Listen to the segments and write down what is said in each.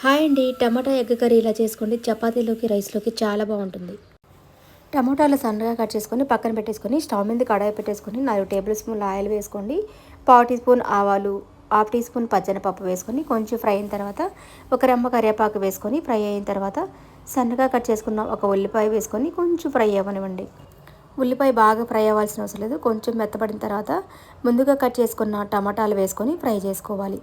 Hi అండి. Tomato egg curry ఇలా చేసుకోండి. చపాతీలోకి రైస్లోకి చాలా బాగుంటుంది. టమాటాలు సన్నగా కట్ చేసుకొని పక్కన పెట్టేసుకొని స్టవ్ మీద కడాయి పెట్టేసుకొని నాలుగు టేబుల్ స్పూన్ల ఆయిల్ వేసుకోండి. పావు టీ స్పూన్ ఆవాలు హాఫ్ టీ స్పూన్ పచ్చనపప్పు వేసుకొని కొంచెం ఫ్రై అయిన తర్వాత ఒక రెమ్మ కరివేపాకు వేసుకొని ఫ్రై అయిన తర్వాత సన్నగా కట్ చేసుకున్న ఒక ఉల్లిపాయ వేసుకొని కొంచెం ఫ్రై అవ్వనివ్వండి. ఉల్లిపాయ బాగా ఫ్రై అవ్వాల్సిన అవసరం లేదు. కొంచెం మెత్తపడిన తర్వాత ముందుగా కట్ చేసుకున్న టమాటాలు వేసుకొని ఫ్రై చేసుకోవాలి.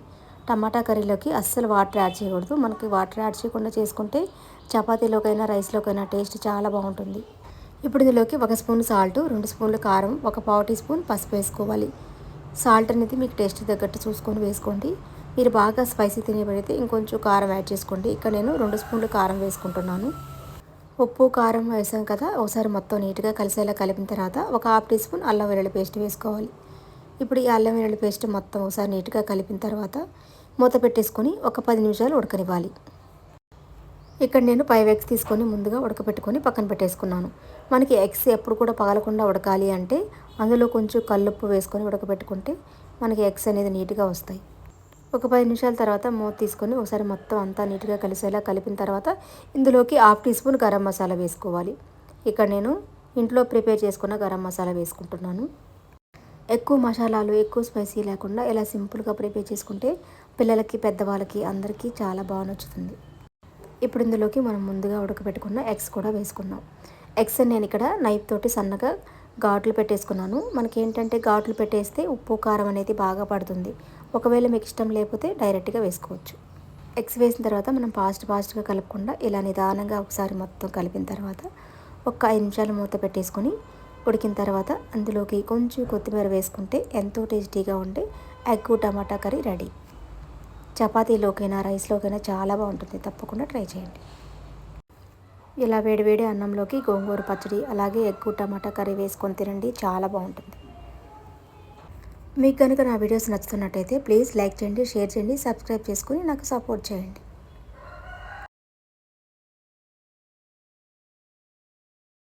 టమాటా కర్రీలోకి అస్సలు వాటర్ యాడ్ చేయకూడదు. మనకి వాటర్ యాడ్ చేయకుండా చేసుకుంటే చపాతీలోకైనా రైస్లోకైనా టేస్ట్ చాలా బాగుంటుంది. ఇప్పుడు ఇందులోకి ఒక స్పూన్ సాల్ట్ రెండు స్పూన్లు కారం ఒక పావు టీ స్పూన్ పసుపు వేసుకోవాలి. సాల్ట్ అనేది మీకు టేస్ట్ తగ్గట్టు చూసుకొని వేసుకోండి. మీరు బాగా స్పైసీ తినేబడితే ఇంకొంచెం కారం యాడ్ చేసుకోండి. ఇక్కడ నేను రెండు స్పూన్లు కారం వేసుకుంటున్నాను. ఉప్పు కారం వేసాం కదా ఒకసారి మొత్తం నీట్గా కలిసేలా కలిపిన తర్వాత ఒక హాఫ్ టీ స్పూన్ అల్లం వెల్లుల్లి పేస్ట్ వేసుకోవాలి. ఇప్పుడు ఈ అల్లం వెల్లుల్లి పేస్ట్ మొత్తం ఒకసారి నీట్గా కలిపిన తర్వాత మూత పెట్టేసుకొని ఒక పది నిమిషాలు ఉడకనివ్వాలి. ఇక్కడ నేను ఫైవ్ ఎగ్స్ తీసుకొని ముందుగా ఉడకపెట్టుకొని పక్కన పెట్టేసుకున్నాను. మనకి ఎగ్స్ ఎప్పుడు కూడా పగలకుండా ఉడకాలి అంటే అందులో కొంచెం కల్లుప్పు వేసుకొని ఉడకపెట్టుకుంటే మనకి ఎగ్స్ అనేది నీట్గా వస్తాయి. ఒక పది నిమిషాల తర్వాత మూత తీసుకొని ఒకసారి మొత్తం అంతా నీట్గా కలిసేలా కలిపిన తర్వాత ఇందులోకి half tea spoon garam masala వేసుకోవాలి. ఇక్కడ నేను ఇంట్లో ప్రిపేర్ చేసుకున్న గరం మసాలా వేసుకుంటున్నాను. ఎక్కువ మసాలాలు ఎక్కువ స్పైసీ లేకుండా ఇలా సింపుల్గా ప్రిపేర్ చేసుకుంటే పిల్లలకి పెద్దవాళ్ళకి అందరికీ చాలా బాగా నచ్చుతుంది. ఇప్పుడు ఇందులోకి మనం ముందుగా ఉడకబెట్టుకున్న ఎగ్స్ కూడా వేసుకున్నాం ఎగ్స్ నేను ఇక్కడ నైఫ్ తోటి సన్నగా ఘాట్లు పెట్టేసుకున్నాను. మనకి ఏంటంటే ఘాట్లు పెట్టేస్తే ఉప్పు కారం అనేది బాగా పడుతుంది. ఒకవేళ మీకు ఇష్టం లేకపోతే డైరెక్ట్గా వేసుకోవచ్చు. ఎగ్స్ వేసిన తర్వాత మనం ఫాస్ట్ ఫాస్ట్గా కలపకుండా ఇలా నిదానంగా ఒకసారి మొత్తం కలిపిన తర్వాత ఒక ఐదు నిమిషాలు మూత పెట్టేసుకొని ఉడికిన తర్వాత అందులోకి కొంచెం కొత్తిమీర వేసుకుంటే ఎంతో టేస్టీగా ఉండే ఎగ్ టమాటా కర్రీ రెడీ. చపాతీలోకైనా రైస్లోకైనా చాలా బాగుంటుంది. తప్పకుండా ట్రై చేయండి. ఇలా వేడివేడి అన్నంలోకి గోంగూర పచ్చడి అలాగే ఎగ్గు టమాటా కర్రీ వేసుకొని తినండి. చాలా బాగుంటుంది. మీకు కనుక నా వీడియోస్ నచ్చుతున్నట్టయితే ప్లీజ్ లైక్ చేయండి షేర్ చేయండి సబ్స్క్రైబ్ చేసుకుని నాకు సపోర్ట్ చేయండి.